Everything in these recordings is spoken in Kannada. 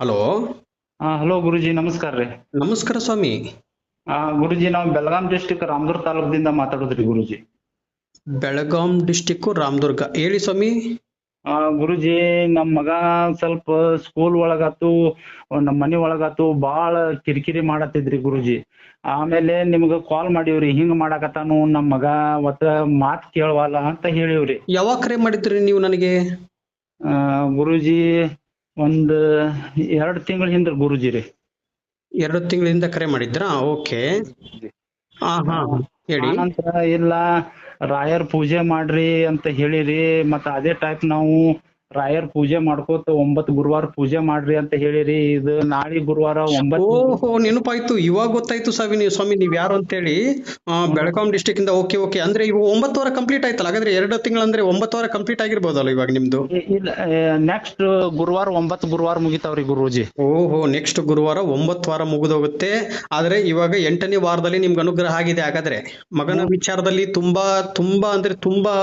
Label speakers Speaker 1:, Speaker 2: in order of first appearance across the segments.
Speaker 1: ಹಲೋ.
Speaker 2: ಹಾ ಹಲೋ ಗುರುಜಿ ನಮಸ್ಕಾರ ರೀ.
Speaker 1: ನಮಸ್ಕಾರ ಸ್ವಾಮಿ.
Speaker 2: ಆ ಗುರುಜಿ ನಾವು ಬೆಳಗಾಂ ಡಿಸ್ಟಿಕ್ ರಾಮದುರ್ಗ ತಾಲೂಕದಿಂದ ಮಾತಾಡೋದ್ರಿ ಗುರುಜಿ.
Speaker 1: ಬೆಳಗಾಂ ಡಿಸ್ಟಿಕ್ ರಾಮದುರ್ಗ. ಹೇಳಿ ಸ್ವಾಮಿ.
Speaker 2: ಆ ಗುರುಜಿ ನಮ್ಮ ಮಗ ಸ್ವಲ್ಪ ಸ್ಕೂಲ್ ಒಳಗಾತು ನಮ್ಮ ಮನಿ ಒಳಗಾತು ಬಾಳ ಕಿರಿಕಿರಿ ಮಾಡತ್ತಿದ್ರಿ ಗುರುಜಿ. ಆಮೇಲೆ ನಿಮ್ಗ ಕಾಲ್ ಮಾಡೀವ್ರಿ ಹಿಂಗ್ ಮಾಡಾಕತ್ತಾನು ನಮ್ಮ ಮಗ ಒತ್ತ ಮಾತ್ ಕೇಳವಲ್ಲ ಅಂತ ಹೇಳಿವ್ರಿ.
Speaker 1: ಯಾವಾಗ ಕರೆ ಮಾಡಿದ್ರಿ ನೀವು ನನಗೆ?
Speaker 2: ಆ ಗುರುಜಿ ಒಂದ್ ಎರಡ್ ತಿಂಗಳ ಹಿಂದ್ರ ಗುರುಜಿ ರೀ.
Speaker 1: ಎರಡು ತಿಂಗಳಿಂದ ಕರೆ ಮಾಡಿದ್ರ? ಓಕೆ. ಹಾ ಹಾ ಹೇಳಿ.
Speaker 2: ಆನಂತರ ಇಲ್ಲ ರಾಯರ್ ಪೂಜೆ ಮಾಡ್ರಿ ಅಂತ ಹೇಳಿರಿ ಮತ್ತ ಅದೇ ಟೈಪ್ ನಾವು ರಾಯರ್ ಪೂಜೆ ಮಾಡ್ಕೋತ ಒಂಬತ್ ಗುರುವಾರ ಪೂಜೆ ಮಾಡ್ರಿ ಅಂತ ಹೇಳಿರಿ. ಇದು ನಾಳೆ ಗುರುವಾರ ಒಂಬತ್ತು
Speaker 1: ಓಹೋ ನೆನಪಾಯ್ತು. ಇವಾಗ ಗೊತ್ತಾಯ್ತು ಸ್ವಾಮಿ ನೀವು ಸ್ವಾಮಿ ನೀವ್ ಯಾರು ಅಂತೇಳಿ. ಆ, ಬೆಳಗಾಂ ಡಿಸ್ಟಿಕ್ ಇಂದ ಓಕೆ ಓಕೆ ಅಂದ್ರೆ ಇವು ಒಂಬತ್ತು ವಾರ ಕಂಪ್ಲೀಟ್ ಆಯ್ತಲ್ಲ? ಹಾಗಾದ್ರೆ ಎರಡು ತಿಂಗಳಂದ್ರೆ ಒಂಬತ್ತು ವಾರ ಕಂಪ್ಲೀಟ್ ಆಗಿರ್ಬೋದಲ್ಲ ಇವಾಗ ನಿಮ್ದು?
Speaker 2: ಇಲ್ಲ ನೆಕ್ಸ್ಟ್ ಗುರುವಾರ ಒಂಬತ್ ಗುರುವಾರ ಮುಗಿತಾವ್ರಿ ಗುರುಜಿ.
Speaker 1: ಓಹೋ ನೆಕ್ಸ್ಟ್ ಗುರುವಾರ ಒಂಬತ್ತು ವಾರ ಮುಗಿದೋಗುತ್ತೆ. ಆದ್ರೆ ಇವಾಗ ಎಂಟನೇ ವಾರದಲ್ಲಿ ನಿಮ್ಗೆ ಅನುಗ್ರಹ ಆಗಿದೆ. ಹಾಗಾದ್ರೆ ಮಗನ ವಿಚಾರದಲ್ಲಿ ತುಂಬಾ ತುಂಬಾ ಅಂದ್ರೆ ತುಂಬಾ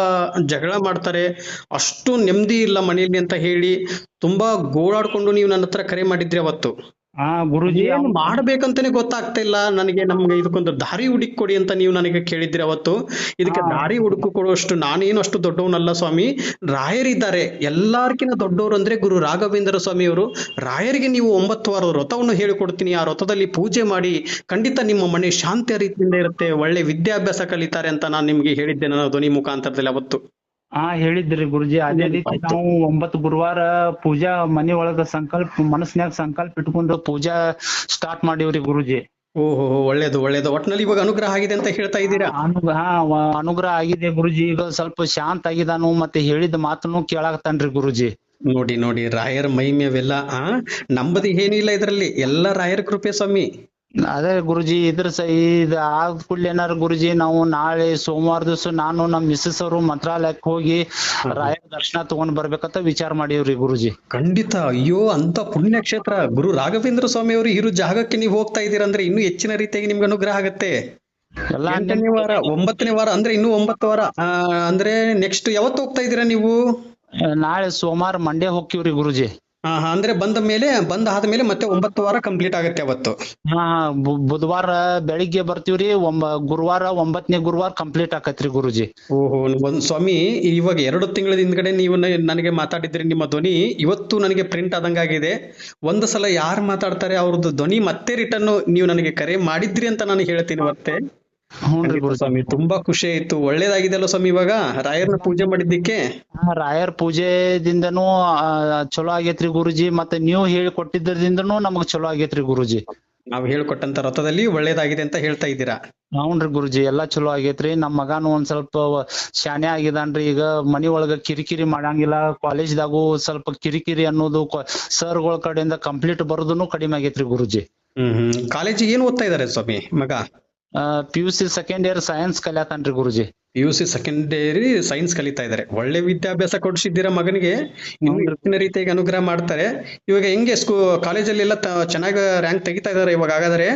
Speaker 1: ಜಗಳ ಮಾಡ್ತಾರೆ. ಅಷ್ಟು ನೆಮ್ಮದಿ ಇಲ್ಲ ಮನೆಯಲ್ಲಿ ಅಂತ ಹೇಳಿ ತುಂಬಾ ಗೋಳಾಡ್ಕೊಂಡು ನೀವು ನನ್ನ ಹತ್ರ ಕರೆ ಮಾಡಿದ್ರಿ ಅವತ್ತು.
Speaker 2: ಆ ಗುರುಜಿ
Speaker 1: ಏನ್ ಮಾಡ್ಬೇಕಂತಾನೆ ಗೊತ್ತಾಗ್ತಾ ಇಲ್ಲ. ನನಗೆ ನಮ್ಗೆ ಇದಕ್ಕೊಂದು ದಾರಿ ಹುಡುಕಿ ಕೊಡಿ ಅಂತ ನೀವು ನನಗೆ ಕೇಳಿದ್ರಿ ಅವತ್ತು. ಇದಕ್ಕೆ ದಾರಿ ಹುಡುಕು ಕೊಡುವಷ್ಟು ನಾನೇನು ಅಷ್ಟು ದೊಡ್ಡವನಲ್ಲ ಸ್ವಾಮಿ. ರಾಯರಿದ್ದಾರೆ. ಎಲ್ಲಾರ್ಕಿನ ದೊಡ್ಡವರು ಅಂದ್ರೆ ಗುರು ರಾಘವೇಂದ್ರ ಸ್ವಾಮಿ ಅವರು. ರಾಯರಿಗೆ ನೀವು ಒಂಬತ್ತು ವಾರ ವ್ರತವನ್ನು ಹೇಳಿಕೊಡ್ತೀನಿ. ಆ ವ್ರತದಲ್ಲಿ ಪೂಜೆ ಮಾಡಿ ಖಂಡಿತ ನಿಮ್ಮ ಮನೆ ಶಾಂತಿಯ ರೀತಿಯಿಂದ ಇರುತ್ತೆ. ಒಳ್ಳೆ ವಿದ್ಯಾಭ್ಯಾಸ ಕಲಿತಾರೆ ಅಂತ ನಾನು ನಿಮ್ಗೆ ಹೇಳಿದ್ದೆ ನನ್ನ ಧ್ವನಿ ಮುಖಾಂತರದಲ್ಲಿ ಅವತ್ತು.
Speaker 2: ಹಾ ಹೇಳಿದ್ರಿ ಗುರುಜಿ ಅದೇ ರೀತಿ ನಾವು ಒಂಬತ್ ಗುರುವಾರ ಪೂಜಾ ಮನಿ ಒಳಗ ಸಂಕಲ್ಪ ಮನಸ್ನ್ಯಾಗ ಸಂಕಲ್ಪ ಇಟ್ಕೊಂಡು ಪೂಜಾ ಸ್ಟಾರ್ಟ್ ಮಾಡೇವ್ರಿ ಗುರುಜಿ.
Speaker 1: ಓಹೋ ಒಳ್ಳೇದು ಒಳ್ಳೇದು. ಒಟ್ನಲ್ಲಿ ಇವಾಗ ಅನುಗ್ರಹ ಆಗಿದೆ ಅಂತ ಹೇಳ್ತಾ ಇದ್ದೀರಾ?
Speaker 2: ಅನುಗ್ರಹ ವ- ಅನುಗ್ರಹ ಆಗಿದೆ ಗುರುಜಿ. ಈಗ ಸ್ವಲ್ಪ ಶಾಂತ ಆಗಿದಾನು ಮತ್ತೆ ಹೇಳಿದ ಮಾತನ್ನು ಕೇಳಾಕತ್ತಾನ್ರಿ ಗುರುಜಿ.
Speaker 1: ನೋಡಿ ನೋಡಿ ರಾಯರ ಮಹಿಮೆವೆಲ್ಲ ಆ ನಂಬದಿ ಏನಿಲ್ಲ ಇದರಲ್ಲಿ. ಎಲ್ಲ ರಾಯರ ಕೃಪೆ ಸ್ವಾಮಿ.
Speaker 2: ಅದೇ ಗುರುಜಿ ಇದ್ರ ಸ ಇದ್ ಆದ ಕೂಡ್ಲೆ ಏನಾರ ಗುರುಜಿ ನಾವು ನಾಳೆ ಸೋಮವಾರ ದಿವಸ ನಾನು ನಮ್ ಮಿಸ್ಸಸ್ ಅವರು ಮಂತ್ರಾಲಯಕ್ಕೆ ಹೋಗಿ ರಾಯರ ದರ್ಶನ ತಗೊಂಡ್ ಬರ್ಬೇಕಂತ ವಿಚಾರ ಮಾಡೀವ್ರಿ ಗುರುಜಿ.
Speaker 1: ಖಂಡಿತ. ಅಯ್ಯೋ ಅಂತ ಪುಣ್ಯಕ್ಷೇತ್ರ ಗುರು ರಾಘವೇಂದ್ರ ಸ್ವಾಮಿ ಅವರು ಇರೋ ಜಾಗಕ್ಕೆ ನೀವು ಹೋಗ್ತಾ ಇದೀರ ಅಂದ್ರೆ ಇನ್ನು ಹೆಚ್ಚಿನ ರೀತಿಯಾಗಿ ನಿಮ್ಗೆ ಅನುಗ್ರಹ ಆಗತ್ತೆ.
Speaker 2: ಎಲ್ಲಾ
Speaker 1: ಎಂಟನೇ ವಾರ ಒಂಬತ್ತನೇ ವಾರ ಅಂದ್ರೆ ಇನ್ನು ಒಂಬತ್ತು ವಾರ ಆ, ಅಂದ್ರೆ ನೆಕ್ಸ್ಟ್ ಯಾವತ್ತು ಹೋಗ್ತಾ ಇದ್ದೀರಾ ನೀವು?
Speaker 2: ನಾಳೆ ಸೋಮವಾರ ಮಂಡೇ ಹೋಗ್ತೀವ್ರಿ ಗುರುಜಿ.
Speaker 1: ಅಂದ್ರೆ ಬಂದ ಮೇಲೆ ಬಂದ ಆದ್ಮೇಲೆ ಮತ್ತೆ ಒಂಬತ್ತು ವಾರ ಕಂಪ್ಲೀಟ್ ಆಗುತ್ತೆ ಅವತ್ತು.
Speaker 2: ಹಾ ಬು- ಬುಧವಾರ ಬೆಳಿಗ್ಗೆ ಬರ್ತೀವ್ರಿ ಒಂಬ ಗುರುವಾರ ಒಂಬತ್ತನೇ ಗುರುವಾರ ಕಂಪ್ಲೀಟ್ ಆಕತ್ರಿ ಗುರುಜಿ.
Speaker 1: ಓಹೋ ಒಂದ್ ಸ್ವಾಮಿ ಇವಾಗ ಎರಡು ತಿಂಗಳ ಹಿಂದ್ಗಡೆ ನೀವು ನ- ನನಗೆ ಮಾತಾಡಿದ್ರಿ ನಿಮ್ಮ ಧ್ವನಿ ಇವತ್ತು ನನಗೆ ಪ್ರಿಂಟ್ ಆದಂಗಾಗಿದೆ ಒಂದು ಸಲ ಯಾರು ಮಾತಾಡ್ತಾರೆ ಅವ್ರದ್ದು ಧ್ವನಿ ಮತ್ತೆ ರಿಟರ್ನ್ ನೀವು ನನಗೆ ಕರೆ ಮಾಡಿದ್ರಿ ಅಂತ ನಾನು ಹೇಳ್ತೀನಿ ಮತ್ತೆ. ಸ್ವಾಮಿ ತುಂಬಾ ಖುಷಿ ಆಯ್ತು. ಒಳ್ಳೇದಾಗಿದೆ ಅಲ್ವ ಸ್ವಾಮಿ ಇವಾಗ? ರಾಯರ್ನ ಪೂಜೆ ಮಾಡಿದ್ದಕ್ಕೆ?
Speaker 2: ರಾಯರ್ ಪೂಜೆದಿಂದನೂ ಚಲೋ ಆಗೇತ್ರಿ ಗುರುಜಿ. ಮತ್ತೆ ನೀವು ಹೇಳಿ ಕೊಟ್ಟಿದ್ದರಿಂದನೂ ನಮಗ್ ಚಲೋ ಆಗೇತ್ರಿ ಗುರುಜಿ.
Speaker 1: ನಾವು ಹೇಳ್ಕೊಟ್ಟಂತ ರಥದಲ್ಲಿ ಒಳ್ಳೇದಾಗಿದೆ ಅಂತ ಹೇಳ್ತಾ ಇದ್ದೀರಾ?
Speaker 2: ಹ್ಞೂನ್ರಿ ಗುರುಜಿ ಎಲ್ಲಾ ಚಲೋ ಆಗೇತ್ರಿ. ನಮ್ ಮಗಾನು ಒಂದ್ ಸ್ವಲ್ಪ ಶಾನೆ ಆಗಿದಾನ್ರಿ. ಈಗ ಮನಿ ಒಳಗ ಕಿರಿಕಿರಿ ಮಾಡಂಗಿಲ್ಲ. ಕಾಲೇಜ್ದಾಗೂ ಸ್ವಲ್ಪ ಕಿರಿಕಿರಿ ಅನ್ನೋದು ಸರ್ಗಳ ಕಡೆಯಿಂದ ಕಂಪ್ಲೀಟ್ ಬರೋದನ್ನು ಕಡಿಮೆ ಆಗೇತ್ರಿ ಗುರುಜಿ.
Speaker 1: ಹ್ಮ್ ಹ್ಮ್. ಕಾಲೇಜಿಗೆ ಏನ್ ಓದ್ತಾ ಇದಾರೆ ಸ್ವಾಮಿ ಮಗ?
Speaker 2: P U C second year science ಕಲ್ಯಾತಾನ್ರಿ ಗುರುಜಿ.
Speaker 1: P U C secondary science ಕಲಿತಾ ಇದ್ದಾರೆ. ಒಳ್ಳೆ ವಿದ್ಯಾಭ್ಯಾಸ ಕೊಡಿಸಿದ್ದೀರಾ ಮಗನಿಗೆ? ಹೆಚ್ಚಿನ ರೀತಿಯಾಗಿ ಅನುಗ್ರಹ ಮಾಡ್ತಾರೆ. ಇವಾಗ ಹೆಂಗೆ ಸ್ಕೂ ಕಾಲೇಜಲ್ಲಿ ಎಲ್ಲ ಚೆನ್ನಾಗಿ ರ್ಯಾಂಕ್ ತೆಗಿತಾ ಇದಾರೆ ಇವಾಗ ಹಾಗಾದ್ರೆ?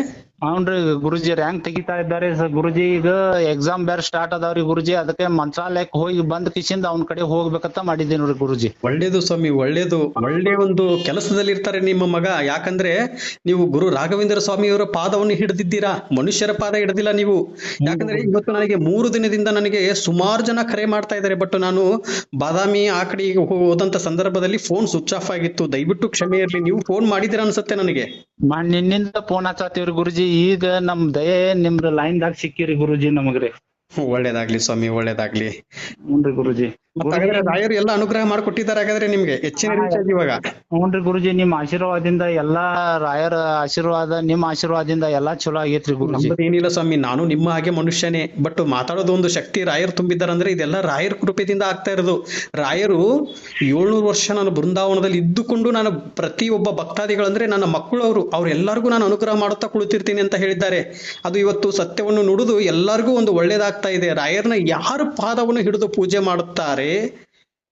Speaker 2: ಹೌನ್ರಿ ಗುರುಜಿ ರ್ಯಾಂಕ್ ತೆಗಿತಾ ಇದ್ದಾರೆ. ಗುರುಜಿ ಈಗ ಎಕ್ಸಾಮ್ ಬೇರೆ ಸ್ಟಾರ್ಟ್ ಅದಾವ್ರಿ ಗುರುಜಿ. ಅದಕ್ಕೆ ಮಂತ್ರಾಲಯಕ್ಕೆ ಹೋಗಿ ಬಂದ್ ಕಿಶಿಂದ ಅವ್ನ ಕಡೆ ಹೋಗ್ಬೇಕಂತ ಮಾಡಿದ್ದೀನಿ ಗುರುಜಿ.
Speaker 1: ಒಳ್ಳೇದು ಸ್ವಾಮಿ ಒಳ್ಳೇದು. ಒಳ್ಳೆ ಒಂದು ಕೆಲಸದಲ್ಲಿ ಇರ್ತಾರೆ ನಿಮ್ಮ ಮಗ. ಯಾಕಂದ್ರೆ ನೀವು ಗುರು ರಾಘವೇಂದ್ರ ಸ್ವಾಮಿಯವರ ಪಾದವನ್ನು ಹಿಡಿದಿದ್ದೀರಾ? ಮನುಷ್ಯರ ಪಾದ ಹಿಡಿದಿಲ್ಲ ನೀವು. ಯಾಕಂದ್ರೆ ಇವತ್ತು ನನಗೆ ಮೂರು ದಿನದಿಂದ ನನಗೆ ಸುಮಾರು ಜನ ಕರೆ ಮಾಡ್ತಾ ಇದ್ದಾರೆ ಬಟ್ ನಾನು ಬಾದಾಮಿ ಆ ಕಡೆ ಹೋದಂತ ಸಂದರ್ಭದಲ್ಲಿ ಫೋನ್ ಸ್ವಿಚ್ ಆಫ್ ಆಗಿತ್ತು. ದಯವಿಟ್ಟು ಕ್ಷಮೆ ಇರಲಿ ನೀವು ಫೋನ್ ಮಾಡಿದಿರ ಅನ್ಸುತ್ತೆ ನನಗೆ?
Speaker 2: ನಿನ್ನಿಂದ ಫೋನ್ ಹಚ್ಚತ್ತೀವ್ರಿ ಗುರುಜಿ. ಈಗ ನಮ್ ದಯೆ ನಿಮ್ದು ಲೈನ್ ದಾಗ ಸಿಕ್ಕಿರಿ ಗುರುಜಿ ನಮಗ್ರಿ.
Speaker 1: ಒಳ್ಳೇದಾಗ್ಲಿ ಸ್ವಾಮಿ ಒಳ್ಳೇದಾಗ್ಲಿ.
Speaker 2: ಹುನ್ರಿ ಗುರುಜಿ.
Speaker 1: ಹಾಗಾದ್ರೆ ರಾಯರು ಎಲ್ಲ ಅನುಗ್ರಹ ಮಾಡಿಕೊಟ್ಟಿದ್ದಾರೆ ಹಾಗಾದ್ರೆ ನಿಮ್ಗೆ ಹೆಚ್ಚಿನ ರೀತಿಯಾಗಿ ಇವಾಗ.
Speaker 2: ಹ್ಞೂನ್ರಿ ಗುರುಜಿ ನಿಮ್ ಆಶೀರ್ವಾದದಿಂದ ಎಲ್ಲಾ ರಾಯರ ಆಶೀರ್ವಾದ ನಿಮ್ ಆಶೀರ್ವಾದದಿಂದ ಎಲ್ಲಾ ಚಲೋ ಆಗೇತ್ರಿ ಗುರುಜಿ.
Speaker 1: ಏನಿಲ್ಲ ಸ್ವಾಮಿ ನಾನು ನಿಮ್ಮ ಹಾಗೆ ಮನುಷ್ಯನೇ ಬಟ್ ಮಾತಾಡೋದು ಒಂದು ಶಕ್ತಿ ರಾಯರು ತುಂಬಿದ್ದಾರಂದ್ರೆ ಇದೆಲ್ಲ ರಾಯರ ಕೃಪೆಯಿಂದ ಆಗ್ತಾ ಇರೋದು. ರಾಯರು ಏಳ್ನೂರು ವರ್ಷ ನಾನು ಬೃಂದಾವನದಲ್ಲಿ ಇದ್ದುಕೊಂಡು ನಾನು ಪ್ರತಿಯೊಬ್ಬ ಭಕ್ತಾದಿಗಳಂದ್ರೆ ನನ್ನ ಮಕ್ಕಳು ಅವರು ಅವ್ರೆಲ್ಲರಿಗೂ ನಾನು ಅನುಗ್ರಹ ಮಾಡುತ್ತಾ ಕುಳಿತಿರ್ತೀನಿ ಅಂತ ಹೇಳಿದ್ದಾರೆ. ಅದು ಇವತ್ತು ಸತ್ಯವನ್ನು ನುಡಿದು ಎಲ್ಲರಿಗೂ ಒಂದು ಒಳ್ಳೇದಾಗ್ತಾ ಇದೆ. ರಾಯರ್ನ ಯಾರು ಪಾದವನ್ನು ಹಿಡಿದು ಪೂಜೆ ಮಾಡುತ್ತಾರೆ?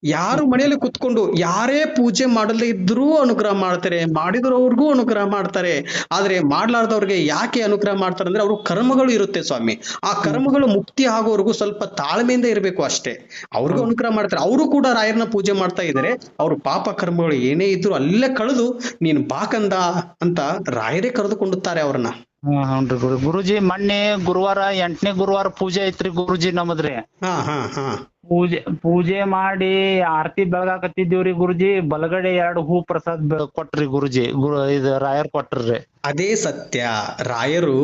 Speaker 1: ಯಾರು ಮನೆಯಲ್ಲಿ ಕುತ್ಕೊಂಡು ಯಾರೇ ಪೂಜೆ ಮಾಡದೇ ಇದ್ರೂ ಅನುಗ್ರಹ ಮಾಡ್ತಾರೆ ಮಾಡಿದವ್ರಿಗೂ ಅನುಗ್ರಹ ಮಾಡ್ತಾರೆ. ಆದ್ರೆ ಮಾಡ್ಲಾರ್ದವ್ರಿಗೆ ಯಾಕೆ ಅನುಗ್ರಹ ಮಾಡ್ತಾರೆ ಅಂದ್ರೆ ಅವ್ರ ಕರ್ಮಗಳು ಇರುತ್ತೆ ಸ್ವಾಮಿ. ಆ ಕರ್ಮಗಳು ಮುಕ್ತಿ ಆಗೋವರೆಗೂ ಸ್ವಲ್ಪ ತಾಳ್ಮೆಯಿಂದ ಇರಬೇಕು ಅಷ್ಟೇ. ಅವ್ರಿಗೂ ಅನುಗ್ರಹ ಮಾಡ್ತಾರೆ. ಅವರು ಕೂಡ ರಾಯರನ್ನ ಪೂಜೆ ಮಾಡ್ತಾ ಇದ್ದಾರೆ. ಅವ್ರ ಪಾಪ ಕರ್ಮಗಳು ಏನೇ ಇದ್ರು ಅಲ್ಲೇ ಕಳೆದು ನೀನು ಬಾಕಂದ ಅಂತ ರಾಯರೇ ಕರೆದುಕೊಂಡುತ್ತಾರೆ ಅವ್ರನ್ನ.
Speaker 2: ಹಾ ಹ್ಞೂನ್ರಿ ಗುರು. ಗುರುಜಿ ಮೊನ್ನೆ ಗುರುವಾರ ಎಂಟನೇ ಗುರುವಾರ ಪೂಜೆ ಐತ್ರಿ ಗುರುಜಿ ನಮದ್ರಿ
Speaker 1: ಹಾ ಹಾ ಹಾ.
Speaker 2: ಪೂಜೆ ಪೂಜೆ ಮಾಡಿ ಆರತಿ ಬೆಳಗಾಕತ್ತಿದ್ದೀವ್ರಿ ಗುರುಜಿ. ಬಲಗಡೆ ಎರಡು ಹೂ ಪ್ರಸಾದ್ ಕೊಟ್ರಿ ಗುರುಜಿ. ಗುರು, ಇದ ರಾಯರ್ ಕೊಟ್ರಿ
Speaker 1: ಅದೇ ಸತ್ಯ. ರಾಯರು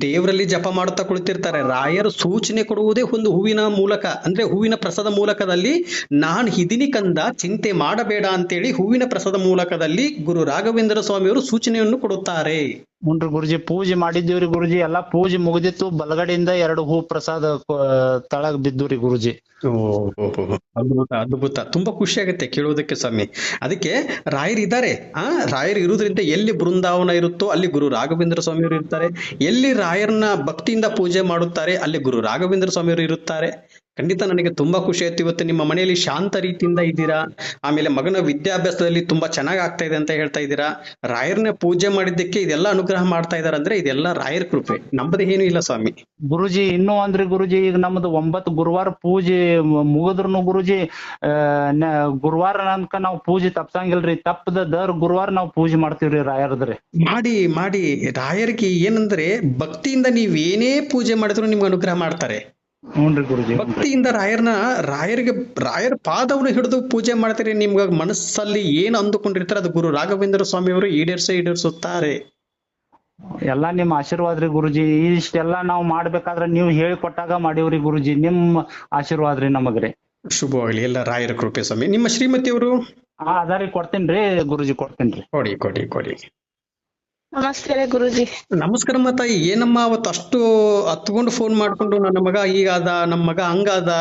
Speaker 1: ದೇವರಲ್ಲಿ ಜಪ ಮಾಡುತ್ತಾ ಕುಳಿತಿರ್ತಾರೆ. ರಾಯರು ಸೂಚನೆ ಕೊಡುವುದೇ ಒಂದು ಹೂವಿನ ಮೂಲಕ, ಅಂದ್ರೆ ಹೂವಿನ ಪ್ರಸಾದ ಮೂಲಕದಲ್ಲಿ ನಾನು ಹಿದಿನಿ ಕಂದ ಚಿಂತೆ ಮಾಡಬೇಡ ಅಂತೇಳಿ ಹೂವಿನ ಪ್ರಸಾದ ಮೂಲಕದಲ್ಲಿ ಗುರು ರಾಘವೇಂದ್ರ ಸ್ವಾಮಿಯವರು ಸೂಚನೆಯನ್ನು ಕೊಡುತ್ತಾರೆ.
Speaker 2: ಹ್ಞೂನ್ರಿ ಗುರುಜಿ ಪೂಜೆ ಮಾಡಿದ್ದೀವ್ರಿ ಗುರುಜಿ. ಎಲ್ಲಾ ಪೂಜೆ ಮುಗಿದಿತ್ತು. ಬಲಗಡೆಯಿಂದ ಎರಡು ಹೂ ಪ್ರಸಾದ ತಳಗ್ ಬಿದ್ದುರಿ ಗುರುಜಿ.
Speaker 1: ಅದ್ಭುತ ಅದ್ಭುತ. ತುಂಬಾ ಖುಷಿ ಆಗುತ್ತೆ ಕೇಳೋದಕ್ಕೆ ಸ್ವಾಮಿ. ಅದಕ್ಕೆ ರಾಯರ್ ಇದ್ದಾರೆ. ಆ ರಾಯರ್ ಇರುವುದರಿಂದ ಎಲ್ಲಿ ಬೃಂದಾವನ ಇರುತ್ತೋ ಅಲ್ಲಿ ಗುರು ರಾಘವೇಂದ್ರ ಸ್ವಾಮಿಯವರು ಇರ್ತಾರೆ. ಎಲ್ಲಿ ರಾಯರ್ನ ಭಕ್ತಿಯಿಂದ ಪೂಜೆ ಮಾಡುತ್ತಾರೆ ಅಲ್ಲಿ ಗುರು ರಾಘವೇಂದ್ರ ಸ್ವಾಮಿಯವರು ಇರುತ್ತಾರೆ. ಖಂಡಿತ ನನಗೆ ತುಂಬಾ ಖುಷಿ ಆಯ್ತು. ಇವತ್ತು ನಿಮ್ಮ ಮನೆಯಲ್ಲಿ ಶಾಂತ ರೀತಿಯಿಂದ ಇದ್ದೀರಾ? ಆಮೇಲೆ ಮಗನ ವಿದ್ಯಾಭ್ಯಾಸದಲ್ಲಿ ತುಂಬಾ ಚೆನ್ನಾಗ್ ಆಗ್ತಾ ಇದೆ ಅಂತ ಹೇಳ್ತಾ ಇದ್ದೀರಾ? ರಾಯರ್ನ ಪೂಜೆ ಮಾಡಿದ್ದಕ್ಕೆ ಇದೆಲ್ಲ ಅನುಗ್ರಹ ಮಾಡ್ತಾ ಇದಾರೆ ಅಂದ್ರೆ ಇದೆಲ್ಲ ರಾಯರ್ ಕೃಪೆ. ನಮ್ಮದು ಏನು ಇಲ್ಲ ಸ್ವಾಮಿ.
Speaker 2: ಗುರುಜಿ ಇನ್ನೂ ಅಂದ್ರೆ ಗುರುಜಿ ಈಗ ನಮ್ದು ಒಂಬತ್ತು ಗುರುವಾರ ಪೂಜೆ ಮುಗಿದ್ರು ಗುರುಜಿ ಗುರುವಾರ ಅನ್ಕ ನಾವು ಪೂಜೆ ತಪ್ಸಂಗಿಲ್ರಿ. ತಪ್ಪದ ದರ್ ಗುರುವಾರ ನಾವು ಪೂಜೆ ಮಾಡ್ತೀವ್ರಿ ರಾಯರದ್ರೆ.
Speaker 1: ಮಾಡಿ ಮಾಡಿ. ರಾಯರ್ಗೆ ಏನಂದ್ರೆ ಭಕ್ತಿಯಿಂದ ನೀವ್ ಏನೇ ಪೂಜೆ ಮಾಡಿದ್ರು ನಿಮ್ಗೆ ಅನುಗ್ರಹ ಮಾಡ್ತಾರೆ. ಭಕ್ತಿಯಿಂದ ರಾಯರ್ನ ರಾಯರಿಗೆ ರಾಯರ ಪಾದವನ್ನು ಹಿಡಿದು ಪೂಜೆ ಮಾಡ್ತೀರಿ ನಿಮ್ಗ ಮನಸ್ಸಲ್ಲಿ ಏನ್ ಅಂದುಕೊಂಡಿರ್ತಾರೆ ಅದು ಗುರು ರಾಘವೇಂದ್ರ ಸ್ವಾಮಿಯವರು ಈಡೇರ್ಸ ಈಡೇರಿಸುತ್ತಾರೆ.
Speaker 2: ಎಲ್ಲಾ ನಿಮ್ ಆಶೀರ್ವಾದ ರೀ ಗುರುಜಿ. ಇಷ್ಟೆಲ್ಲಾ ನಾವ್ ಮಾಡ್ಬೇಕಾದ್ರೆ ನೀವು ಹೇಳಿಕೊಟ್ಟಾಗ ಮಾಡಿವ್ರಿ ಗುರುಜಿ. ನಿಮ್ ಆಶೀರ್ವಾದ ರೀ ನಮಗ್ರಿ.
Speaker 1: ಶುಭವಾಗ್ಲಿ. ಎಲ್ಲ ರಾಯರ ಕೃಪೆ ಸ್ವಾಮಿ. ನಿಮ್ಮ ಶ್ರೀಮತಿಯವರು?
Speaker 2: ಆ ಅದಾರಿ ಕೊಡ್ತೇನ್ರಿ ಗುರುಜಿ ಕೊಡ್ತೇನ್ರಿ
Speaker 1: ಕೊಡಿ ಕೊಡಿ ಕೊಡಿ.
Speaker 3: ನಮಸ್ಕಾರ ಗುರುಜಿ.
Speaker 1: ನಮಸ್ಕಾರ ತಾಯಿ ಏನಮ್ಮ ಅವತ್ತು ಅಷ್ಟು ಹತ್ಕೊಂಡು ಫೋನ್ ಮಾಡ್ಕೊಂಡು ನನ್ನ ಮಗ ಹೀಗಾದ ನಮ್ಮ ಮಗ ಹಂಗಾದ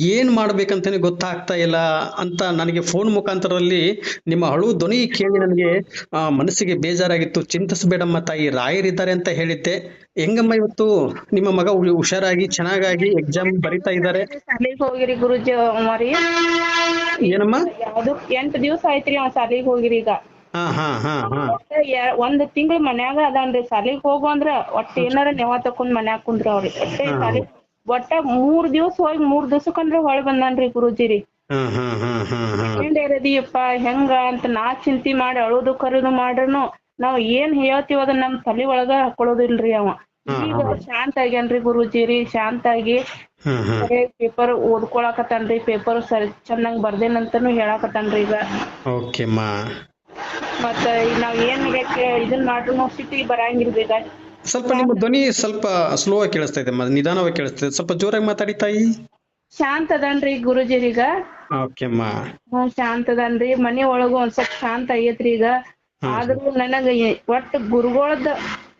Speaker 1: ಏನ್ ಮಾಡ್ಬೇಕಂತಾನೆ ಗೊತ್ತಾಗ್ತಾ ಇಲ್ಲ ಅಂತ ನನಗೆ ಫೋನ್ ಮುಖಾಂತರದಲ್ಲಿ ನಿಮ್ಮ ಅಳು ಧ್ವನಿ ಕೇಳಿ ನನಗೆ ಆ, ಮನಸ್ಸಿಗೆ ಬೇಜಾರಾಗಿತ್ತು. ಚಿಂತಿಸಬೇಡಮ್ಮ ತಾಯಿ ರಾಯರಿದ್ದಾರೆ ಅಂತ ಹೇಳಿದ್ದೆ. ಹೆಂಗಮ್ಮ ಇವತ್ತು? ನಿಮ್ಮ ಮಗ ಹುಷಾರಾಗಿ ಚೆನ್ನಾಗಾಗಿ ಎಕ್ಸಾಮ್ ಬರಿತಾ ಇದ್ದಾರೆ.
Speaker 3: ಹೋಗಿರಿ ಗುರುಜಿ
Speaker 1: ಏನಮ್ಮ?
Speaker 3: ಎಂಟು ದಿವಸ ಆಯ್ತ್ರಿ ಅವ್ ಶಾಲೆಗೆ ಹೋಗಿರಿ ಈಗ. ಒಂದ್ ತಿಂಗ್ಳ ಮನ್ಯಾಗ ಅದಾನ್ರಿ. ಸಾಲಿಗ್ ಹೋಗು ಅಂದ್ರ ಒಟ್ಟ ಏನಾರ ನೆವ ತಕೊಂಡ್ ಮನ್ಯಾಗ ಕುಂದ್ರ ಅವ್ರಿ. ಒಟ್ಟೆ ಸಾಲಿ ಒಟ್ಟ ಮೂರ್ ದಿವ್ಸ ಹೋಗಿ ಮೂರ್ ದಿವ್ಸಕ್ಕಂದ್ರ ಹೊಳ್ ಬಂದಾನ್ರಿ ಗುರುಜಿರಿ ಇರದಿಯಪ್ಪ ಹೆಂಗ ಅಂತ ನಾ ಚಿಂತಿ ಮಾಡಿ ಅಳುದು ಕರುದು ಮಾಡ್ರನು ನಾವ್ ಏನ್ ಹೇಳ್ತೀವ ಅದನ್ನ ನಮ್ ತಲಿ ಒಳಗ ಹಾಕೊಳ್ಳೋದಿಲ್ರಿ ಅವ. ಈಗ ಶಾಂತ ಆಗ್ಯಾನ್ರಿ ಗುರುಜಿರಿ ಶಾಂತ ಆಗಿ ಪೇಪರ್ ಓದ್ಕೊಳಕತ್ತಾನ್ರಿ. ಪೇಪರ್ ಸರಿ ಚೆನ್ನಾಗ್ ಬರ್ದೇನಂತನು ಹೇಳಾಕತ್ತಾನ್ರಿ ಈಗ. ಮತ್ತ ನಾವ್ ಏನ್ ಇದನ್ನ ಇದನ್ ಮಾಡ್ರು ಸಿಟಿ ಬರಂಗಿಲ್ರಿ
Speaker 1: ಸ್ವಲ್ಪ ನಿಮ್ಮ ಧ್ವನಿ ಸ್ವಲ್ಪ ಸ್ಲೋ ಆಗಿ ಕೇಳಿಸ್ತಾ ಇದೆ ನಿಧಾನವಾಗಿ ಕೇಳಿಸ್ತಾ ಇದೆ. ಸ್ವಲ್ಪ ಜೋರಾಗಿ ಮಾತಾಡಿ ತಾಯಿ.
Speaker 3: ಶಾಂತ ಅದನ್ರಿ ಗುರುಜಿರೀಗ.
Speaker 1: ಓಕೆಮ್ಮ
Speaker 3: ಹ್ಮ್ ಶಾಂತ ಅದನ್ರಿ ಮನೆ ಒಳಗು ಒಂದ್ ಸ್ವಲ್ಪ ಶಾಂತ ಐತ್ರಿ ಈಗ ಆದ್ರೂ ನನಗ ಒಟ್ಟ ಗುರುಗಳದ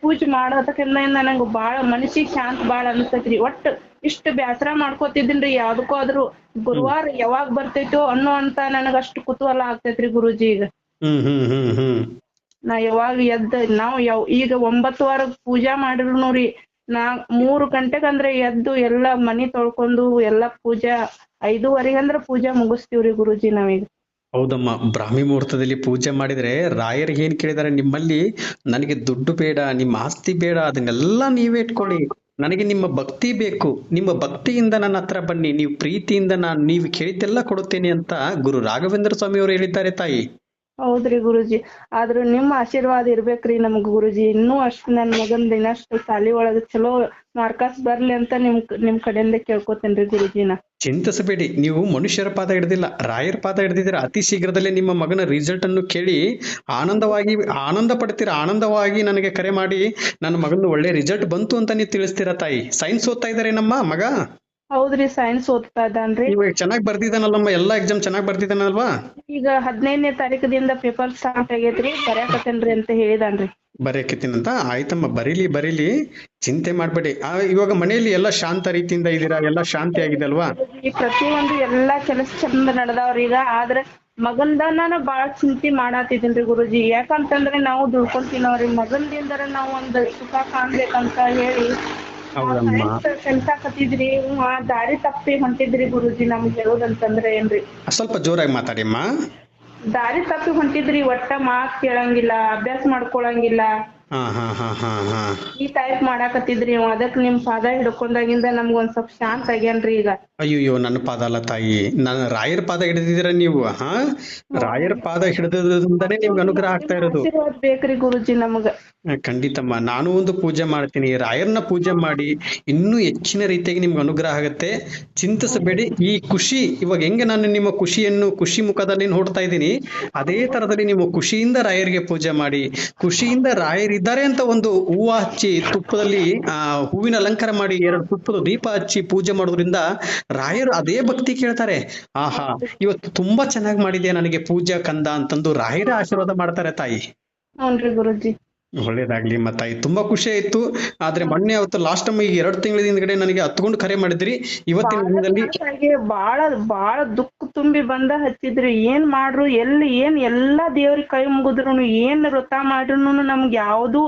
Speaker 3: ಪೂಜೆ ಮಾಡೋದಕ್ಕಿಂತ ನನಗ ಬಾಳ ಮನಸ್ಸಿಗೆ ಶಾಂತ ಬಾಳ ಅನ್ಸತ್ರಿ. ಒಟ್ಟ ಇಷ್ಟ ಬ್ಯಾಸರ ಮಾಡ್ಕೋತಿದ್ದೀನ್ರಿ. ಯಾವ್ದಕ್ಕೂ ಆದ್ರೂ ಗುರುವಾರ ಯಾವಾಗ ಬರ್ತೈತೋ ಅನ್ನೋ ಅಂತ ನನಗ ಅಷ್ಟು ಕುತೂಹಲ ಆಗ್ತೈತ್ರಿ ಗುರುಜಿ ಈಗ. ನಾ ಯಾವಾಗ ಎದ್ದ ನಾವ್ ಯಾವ ಈಗ ಒಂಬತ್ತು ವಾರ ಪೂಜಾ ಮಾಡಿರುನು ರೀ ನಾ ಮೂರು ಗಂಟೆಗ್ ಅಂದ್ರೆ ಎದ್ದು ಎಲ್ಲಾ ಮನಿ ತೊಳ್ಕೊಂಡು ಎಲ್ಲಾ ಪೂಜಾ ಐದೂವರೆಗೆ ಅಂದ್ರ ಪೂಜಾ ಮುಗಿಸ್ತೀವ್ರಿ ಗುರುಜಿ ನಾವೀಗ.
Speaker 1: ಹೌದಮ್ಮ ಬ್ರಾಹ್ಮಿ ಮುಹೂರ್ತದಲ್ಲಿ ಪೂಜೆ ಮಾಡಿದ್ರೆ ರಾಯರಿಗೆ ಏನ್ ಕೇಳಿದಾರೆ ನಿಮ್ಮಲ್ಲಿ ನನಗೆ ದುಡ್ಡು ಬೇಡ ನಿಮ್ಮ ಆಸ್ತಿ ಬೇಡ ಅದನ್ನೆಲ್ಲ ನೀವೇ ಇಟ್ಕೊಳ್ಳಿ. ನನಗೆ ನಿಮ್ಮ ಭಕ್ತಿ ಬೇಕು. ನಿಮ್ಮ ಭಕ್ತಿಯಿಂದ ನನ್ನ ಹತ್ರ ಬನ್ನಿ. ನೀವು ಪ್ರೀತಿಯಿಂದ ನಾನು ನೀವು ಕೇಳಿದ್ದೆಲ್ಲ ಕೊಡುತ್ತೇನೆ ಅಂತ ಗುರು ರಾಘವೇಂದ್ರ ಸ್ವಾಮಿ ಅವರು ಹೇಳಿದ್ದಾರೆ ತಾಯಿ.
Speaker 3: ಹೌದ್ರಿ ಗುರುಜಿ. ಆದ್ರ ನಿಮ್ಮ ಆಶೀರ್ವಾದ ಇರ್ಬೇಕ್ರಿ ನಮ್ಗ್ ಗುರುಜಿ. ಇನ್ನೂ ಅಷ್ಟ್ ನನ್ ಮಗಂದ್ ಇನ್ನಷ್ಟು ಸಾಲಿ ಒಳಗ ಚಲೋ ಮಾರ್ಕಸ್ ಬರ್ಲಿ ಅಂತ ನಿಮ್ ನಿಮ್ ಕಡೆಯಿಂದ ಕೇಳ್ಕೊತೇನ್ರಿ ಗುರುಜಿನ.
Speaker 1: ಚಿಂತಿಸಬೇಡಿ. ನೀವು ಮನುಷ್ಯರ ಪಾದ ಹಿಡ್ದಿಲ್ಲ, ರಾಯರ ಪಾದ ಹಿಡ್ದಿದ್ದೀರಾ. ಅತಿ ಶೀಘ್ರದಲ್ಲೇ ನಿಮ್ಮ ಮಗನ ರಿಸಲ್ಟ್ ಅನ್ನು ಕೇಳಿ ಆನಂದವಾಗಿ, ಆನಂದ ಪಡ್ತೀರಾ? ಆನಂದವಾಗಿ ನನಗೆ ಕರೆ ಮಾಡಿ, ನನ್ನ ಮಗನ ಒಳ್ಳೆ ರಿಸಲ್ಟ್ ಬಂತು ಅಂತ ನೀವು ತಿಳಿಸ್ತೀರಾ ತಾಯಿ? ಸೈನ್ಸ್ ಓದ್ತಾ ಇದ್ದಾರೆ ನಮ್ಮ ಮಗ?
Speaker 3: ಹೌದ್ರಿ ಸೈನ್ಸ್ ಓದ್ತಾ ಇದ್ದಾನ್ರಿ.
Speaker 1: ಇವಾಗ ಚೆನ್ನಾಗಿ ಬರ್ದಿದ್ದಾನಲ್ಲಮ್ಮ ಎಲ್ಲಾ ಎಕ್ಸಾಮ್ ಚೆನ್ನಾಗಿ ಬರ್ದಿದ್ದಾನಲ್ವಾ?
Speaker 3: ಈಗ ಹದಿನೈದನೇ ತಾರೀಕದಿಂದ ಪೇಪರ್ ಸ್ಟಾರ್ಟ್ ಆಗೇತ್ರಿ ಬರ್ಯಾಕತ್ತೇನ್ರಿ ಅಂತ ಹೇಳಿದಾನ್ರಿ.
Speaker 1: ಬರೆಯಕತ್ತೀನಂತ? ಆಯ್ತಮ್ಮ ಬರೀಲಿ ಬರೀಲಿ ಚಿಂತೆ ಮಾಡ್ಬೇಡಿ. ಆ, ಇವಾಗ ಮನೆಯಲ್ಲಿ ಎಲ್ಲ ಶಾಂತ ರೀತಿಯಿಂದ ಇದ್ದೀರಾ? ಎಲ್ಲ ಶಾಂತಿ ಆಗಿದೆ ಅಲ್ವಾ
Speaker 3: ಈ ಪ್ರತಿಯೊಂದು ಎಲ್ಲಾ ಕೆಲಸ ಚಂದ ನಡ್ದಾವ್ರಿ ಈಗ ಆದ್ರ ಮಗಂದ ನಾನು ಬಾಳ ಚಿಂತಿ ಮಾಡಾತಿದ್ದೀನ್ರಿ ಗುರುಜಿ. ಯಾಕಂತಂದ್ರೆ ನಾವು ದುಡ್ಕೊಂಡ್ ತಿನ್ನೋರಿ ಮಗಂದಿಂದರ ನಾವು ಒಂದ್ ಸುಖ ಕಾಣ್ಬೇಕಂತ ಹೇಳಿ ಕಲ್ಸಾಕತ್ತಿದ್ರಿ ದಾರಿ ತಪ್ಪಿ ಹೊಂಟಿದ್ರಿ ಗುರುಜಿ ನಮ್ಗ್ ಹೇಳೋದಂತಂದ್ರ ಏನ್ರಿ?
Speaker 1: ಸ್ವಲ್ಪ ಜೋರಾಗಿ ಮಾತಾಡಿ ಅಮ್ಮ
Speaker 3: ದಾರಿ ತಪ್ಪಿ ಹೊಂಟಿದ್ರಿ ಒಟ್ಟ ಮಾತ್ ಕೇಳಂಗಿಲ್ಲ ಅಭ್ಯಾಸ ಮಾಡ್ಕೊಳಂಗಿಲ್ಲ. ಈ ಟೈಪ್ ಮಾಡಾಕತ್ತಿದ್ರಿ ಇವ. ಅದಕ್ಕೆ ನಿಮ್ ಪಾದ ಹಿಡ್ಕೊಂಡಾಗಿಂದ ನಮ್ಗ ಒಂದ್ ಸ್ವಲ್ಪ ಶಾಂತ ಆಗ್ಯಾನ್ರಿ ಈಗ.
Speaker 1: ಅಯ್ಯೋ ನನ್ನ ಪಾದ ಅಲ್ಲ ತಾಯಿ. ನನ್ನ ರಾಯರ ಪಾದ ಹಿಡಿದಿದ್ದೀರ ನೀವು ಹಾ? ರಾಯರ ಪಾದ ಹಿಡಿದ್ರಿಂದಾನೆ ನಿಮ್ಗೆ ಅನುಗ್ರಹ ಆಗ್ತಾ ಇರೋದು.
Speaker 3: ಆಶೀರ್ವಾದ ಬೇಕ್ರಿ ಗುರುಜಿ ನಮಗ.
Speaker 1: ಖಂಡಿತಮ್ಮ. ನಾನು ಒಂದು ಪೂಜೆ ಮಾಡ್ತೀನಿ. ರಾಯರ್ನ ಪೂಜೆ ಮಾಡಿ ಇನ್ನೂ ಹೆಚ್ಚಿನ ರೀತಿಯಾಗಿ ನಿಮ್ಗೆ ಅನುಗ್ರಹ ಆಗುತ್ತೆ. ಚಿಂತಿಸಬೇಡಿ. ಈ ಖುಷಿ ಇವಾಗ ಹೆಂಗೆ ನಾನು ನಿಮ್ಮ ಖುಷಿಯನ್ನು ಖುಷಿ ಮುಖದಲ್ಲಿ ನೋಡ್ತಾ ಇದ್ದೀನಿ ಅದೇ ತರದಲ್ಲಿ ನೀವು ಖುಷಿಯಿಂದ ರಾಯರಿಗೆ ಪೂಜೆ ಮಾಡಿ ಖುಷಿಯಿಂದ ರಾಯರಿದ್ದಾರೆ ಅಂತ ಒಂದು ಹೂವು ಹಚ್ಚಿ ತುಪ್ಪದಲ್ಲಿ, ಆ, ಹೂವಿನ ಅಲಂಕಾರ ಮಾಡಿ ಎರಡು ತುಪ್ಪದ ದೀಪ ಹಚ್ಚಿ ಪೂಜೆ ಮಾಡೋದ್ರಿಂದ ರಾಯರು ಅದೇ ಭಕ್ತಿ ಕೇಳ್ತಾರೆ. ಆಹಾ, ಇವತ್ತು ತುಂಬಾ ಚೆನ್ನಾಗಿ ಮಾಡಿದೆ ನನಗೆ ಪೂಜಾ ಕಂದ ಅಂತಂದು ರಾಯರ ಆಶೀರ್ವಾದ ಮಾಡ್ತಾರೆ ತಾಯಿ.
Speaker 3: ಗುರುಜಿ.
Speaker 1: ಒಳ್ಳೇದಾಗ್ಲಿ ಅಮ್ಮ ತಾಯಿ ತುಂಬಾ ಖುಷಿ ಆಯ್ತು. ಆದ್ರೆ ಮೊನ್ನೆ ಅವತ್ತು ಲಾಸ್ಟ್ ಟೈಮ್ ಈಗ ಎರಡು ತಿಂಗಳ ಹಿಂದ್ಗಡೆ ನನಗೆ ಹತ್ಕೊಂಡು ಕರೆ ಮಾಡಿದ್ರಿ. ಇವತ್ತಿನ ದಿನದಲ್ಲಿ
Speaker 3: ಬಹಳ ಬಾಳ ಬಾಳ ದುಃಖ ತುಂಬಿ ಬಂದ ಹಚ್ಚಿದ್ರಿ. ಏನ್ ಮಾಡ್ರು? ಎಲ್ಲಿ ಏನ್ ಎಲ್ಲಾ ದೇವ್ರಿಗೆ ಕೈ ಮುಗಿದ್ರು ಏನ್ ವ್ರತ ಮಾಡ್ರು ನಮ್ಗೆ ಯಾವ್ದು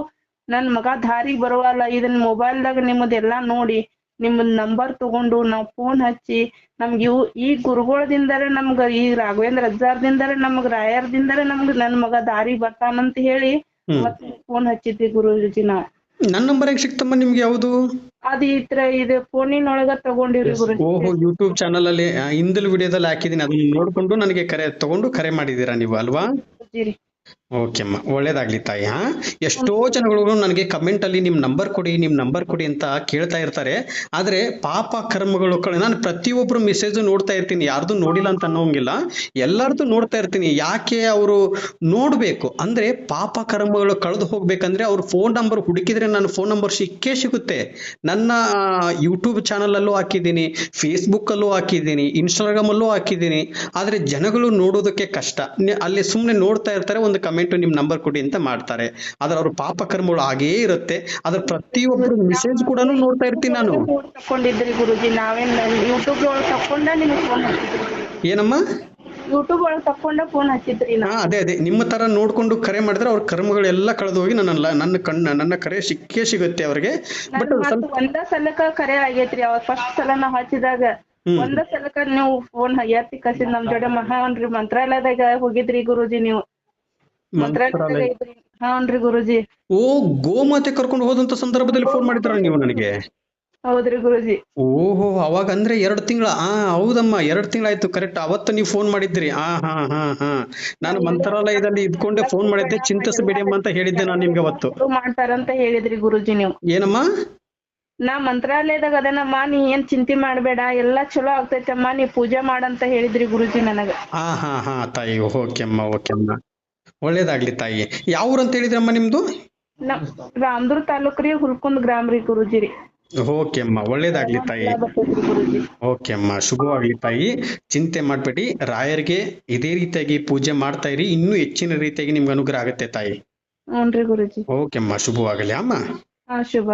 Speaker 3: ನನ್ ಮಗ ದಾರಿಗ್ ಬರುವಲ್ಲ. ಇದನ್ ಮೊಬೈಲ್ದಾಗ ನಿಮ್ಮದೆಲ್ಲಾ ನೋಡಿ ನಿಮ್ಮದ್ ನಂಬರ್ ತಗೊಂಡು ನಾವ್ ಫೋನ್ ಹಚ್ಚಿ ನಮ್ಗ್ ಇವು ಈ ಗುರುಗಳದಿಂದಲೇ ನಮ್ಗ ಈ ರಾಘವೇಂದ್ರ ಅಜ್ಜಾರ್ದಿಂದಲೇ ನಮ್ಗ್ ರಾಯರ್ದಿಂದಲೇ ನಮ್ಗ್ ನನ್ ಮಗ ದಾರಿ ಬರ್ತಾನಂತ ಹೇಳಿ ಫೋನ್ ಹಚ್ಚಿದ್ವಿ ಗುರುಜಿ ನಾ
Speaker 1: ನನ್ನ ನಂಬರ್ ಹೆಂಗ್ ಸಿಕ್ತಮ್ಮ ನಿಮ್ಗೆ ಯಾವುದು?
Speaker 3: ಅದ್ ಇತ್ರ ತರ ಇದು ಫೋನಿನೊಳಗ ತಗೊಂಡಿವ್ರಿ ಗುರುಜಿ
Speaker 1: ಓಹೋ ಯೂಟ್ಯೂಬ್ ಚಾನಲ್ ಅಲ್ಲಿ ಆ, ಹಿಂದಿನ ವಿಡಿಯೋದಲ್ಲಿ ಹಾಕಿದೀನಿ ಅದನ್ನ ನೋಡ್ಕೊಂಡು ನನಗೆ ಕರೆ ತಗೊಂಡು ಕರೆ ಮಾಡಿದೀರಾ ನೀವು ಅಲ್ವಾ? ಓಕೆ ಅಮ್ಮ ಒಳ್ಳೇದಾಗ್ಲಿ ತಾಯಿ, ಹಾ? ಎಷ್ಟೋ ಜನಗಳು ನನಗೆ ಕಮೆಂಟ್ ಅಲ್ಲಿ ನಿಮ್ ನಂಬರ್ ಕೊಡಿ, ನಿಮ್ ನಂಬರ್ ಕೊಡಿ ಅಂತ ಕೇಳ್ತಾ ಇರ್ತಾರೆ. ಆದ್ರೆ ಪಾಪ ಕರ್ಮಗಳು ನಾನು ಪ್ರತಿಯೊಬ್ರು ಮೆಸೇಜ್ ನೋಡ್ತಾ ಇರ್ತೀನಿ, ಯಾರ್ದು ನೋಡಿಲ್ಲ ಅಂತ ಅನ್ನೋಂಗಿಲ್ಲ. ಎಲ್ಲಾರ್ದು ನೋಡ್ತಾ ಇರ್ತೀನಿ, ಯಾಕೆ ಅವರು ನೋಡ್ಬೇಕು? ಅಂದ್ರೆ ಪಾಪ ಕರ್ಮಗಳು ಕಳೆದು ಹೋಗ್ಬೇಕಂದ್ರೆ ಅವ್ರ ಫೋನ್ ನಂಬರ್ ಹುಡುಕಿದ್ರೆ ನನ್ನ ಫೋನ್ ನಂಬರ್ ಸಿಕ್ಕೇ ಸಿಗುತ್ತೆ. ನನ್ನ ಯೂಟ್ಯೂಬ್ ಚಾನಲ್ ಅಲ್ಲೂ ಹಾಕಿದ್ದೀನಿ ಫೇಸ್ಬುಕ್ ಅಲ್ಲೂ ಹಾಕಿದ್ದೀನಿ ಇನ್ಸ್ಟಾಗ್ರಾಮ್ ಅಲ್ಲೂ ಹಾಕಿದ್ದೀನಿ. ಆದ್ರೆ ಜನಗಳು ನೋಡೋದಕ್ಕೆ ಕಷ್ಟ. ಅಲ್ಲಿ ಸುಮ್ಮನೆ ನೋಡ್ತಾ ಇರ್ತಾರೆ, ಒಂದು ಕಮೆಂಟ್ ನಿಮ್ ನಂಬರ್ ಕೊಡಿ ಅಂತ ಮಾಡ್ತಾರೆ. ಆದ್ರೆ ಅವ್ರ ಪಾಪ ಕರ್ಮಗಳು ಹಾಗೇ ಇರುತ್ತೆ. ಅದ್ರ ಪ್ರತಿಯೊಬ್ಬರು ಮೆಸೇಜ್ ಕೂಡ ನೋಡ್ತಾ ಇರ್ತೀನಿ ನಾನು.
Speaker 3: ತಕೊಂಡಿದ್ರಿ ಗುರುಜಿ ನಾವೇನ್ ಯೂಟ್ಯೂಬ್ ಒಳಗ್ ತಕೊಂಡ ನಿಮ್ಗ್ ಫೋನ್
Speaker 1: ಏನಮ್ಮ?
Speaker 3: ಯೂಟ್ಯೂಬ್ ಒಳಗ್ ತಕೊಂಡ ಫೋನ್ ಹಚ್ಚಿದ್ರಿ ನಾ
Speaker 1: ಅದೇ ಅದೇ. ನಿಮ್ಮ ತರ ನೋಡ್ಕೊಂಡು ಕರೆ ಮಾಡಿದ್ರೆ ಅವ್ರ ಕರ್ಮಗಳೆಲ್ಲ ಕಳೆದು ಹೋಗಿ ನನ್ನ ನನ್ನ ಕಣ್ಣ ನನ್ನ ಕರೆ ಸಿಕ್ಕೇ ಸಿಗುತ್ತೆ ಅವ್ರಿಗೆ. ಬಟ್
Speaker 3: ಒಂದ ಸಲಕ ಕರೆ ಆಗೇತ್ರಿ. ಅವಾಗ ಫಸ್ಟ್ ಸಲ ನಾವ್ ಹಚ್ಚಿದಾಗ ಒಂದ ಸಲಕ ನೀವು ಫೋನ್ ಎತ್ತಿ ಕಸಿದ್ ನಮ್ ಜೋಡಿ ಮಹಾನ್ರಿ ಮಂತ್ರಾಲಯದಾಗ ಹೋಗಿದ್ರಿ ಗುರುಜಿ ನೀವು. ಹಾನ್ರಿ ಗುರುಜಿ.
Speaker 1: ಓ ಗೋಮಾತೆ ಕರ್ಕೊಂಡು ಹೋದಂತ ಸಂದರ್ಭದಲ್ಲಿ ಫೋನ್ ಮಾಡಿದ್ರ ನೀವು ನನಗೆ?
Speaker 3: ಹೌದ್ರಿ ಗುರುಜಿ.
Speaker 1: ಓಹೋ ಅವಾಗ ಅಂದ್ರೆ ಎರಡ್ ತಿಂಗಳ ಆ ಹೌದಮ್ಮ ಎರಡ್ ತಿಂಗಳಾಯ್ತು ಕರೆಕ್ಟ್ ಅವತ್ತು ನೀವು ಫೋನ್ ಮಾಡಿದ್ರಿ. ಆ ಹಾ ಹಾ ಹಾ. ನಾನು ಮಂತ್ರಾಲಯದಲ್ಲಿ ಇದ್ಕೊಂಡೆ ಫೋನ್ ಮಾಡಿದ್ದೆ ಚಿಂತಿಸಬೇಡಿ ಅಮ್ಮ ಅಂತ ಹೇಳಿದ್ದೆ ನಾನು ನಿಮ್ಗೆ ಅವತ್ತು.
Speaker 3: ಮಾಡ್ತಾರಂತ ಹೇಳಿದ್ರಿ ಗುರುಜಿ ನೀವು.
Speaker 1: ಏನಮ್ಮ?
Speaker 3: ನಾ ಮಂತ್ರಾಲಯದಾಗ ಅದನಮ್ಮ ನೀ ಏನ್ ಚಿಂತೆ ಮಾಡ್ಬೇಡ ಎಲ್ಲಾ ಚಲೋ ಆಗ್ತೈತಮ್ಮ ನೀ ಪೂಜೆ ಮಾಡಂತ ಹೇಳಿದ್ರಿ ಗುರುಜಿ ನನಗ.
Speaker 1: ಹಾ ಹಾ ಹಾ ತಾಯಿ ಓಕೆ ಅಮ್ಮ ಓಕೆ ಅಮ್ಮ. ಒಳ್ಳೇದಾಗ್ಲಿ ತಾಯಿ. ಯಾವ ಊರು ಅಂತ ಹೇಳಿದ್ರಮ್ಮ ನಿಮ್ದು?
Speaker 3: ನಮ್ ರಾಮದುರ್ ತಾಲೂಕ್ರಿ ಹುಲ್ಕುಂದ್ ಗ್ರಾಮ ರೀ ಗುರುಜಿ ರೀ.
Speaker 1: ಓಕೆ ಅಮ್ಮ ಒಳ್ಳೇದಾಗ್ಲಿ ತಾಯಿ.
Speaker 3: ಬರ್ತೈತ್ರಿ ಗುರುಜಿ.
Speaker 1: ಓಕೆ ಅಮ್ಮ ಶುಭವಾಗ್ಲಿ ತಾಯಿ. ಚಿಂತೆ ಮಾಡ್ಬೇಡಿ ರಾಯರಿಗೆ ಇದೇ ರೀತಿಯಾಗಿ ಪೂಜೆ ಮಾಡ್ತಾ ಇರಿ ಇನ್ನೂ ಹೆಚ್ಚಿನ ರೀತಿಯಾಗಿ ನಿಮ್ಗೆ ಅನುಗ್ರಹ ಆಗುತ್ತೆ ತಾಯಿ.
Speaker 3: ಹ್ಞೂನ್ರಿ ಗುರುಜಿ.
Speaker 1: ಓಕೆ ಅಮ್ಮ ಶುಭವಾಗಲಿ ಅಮ್ಮ.
Speaker 3: ಹಾ ಶುಭ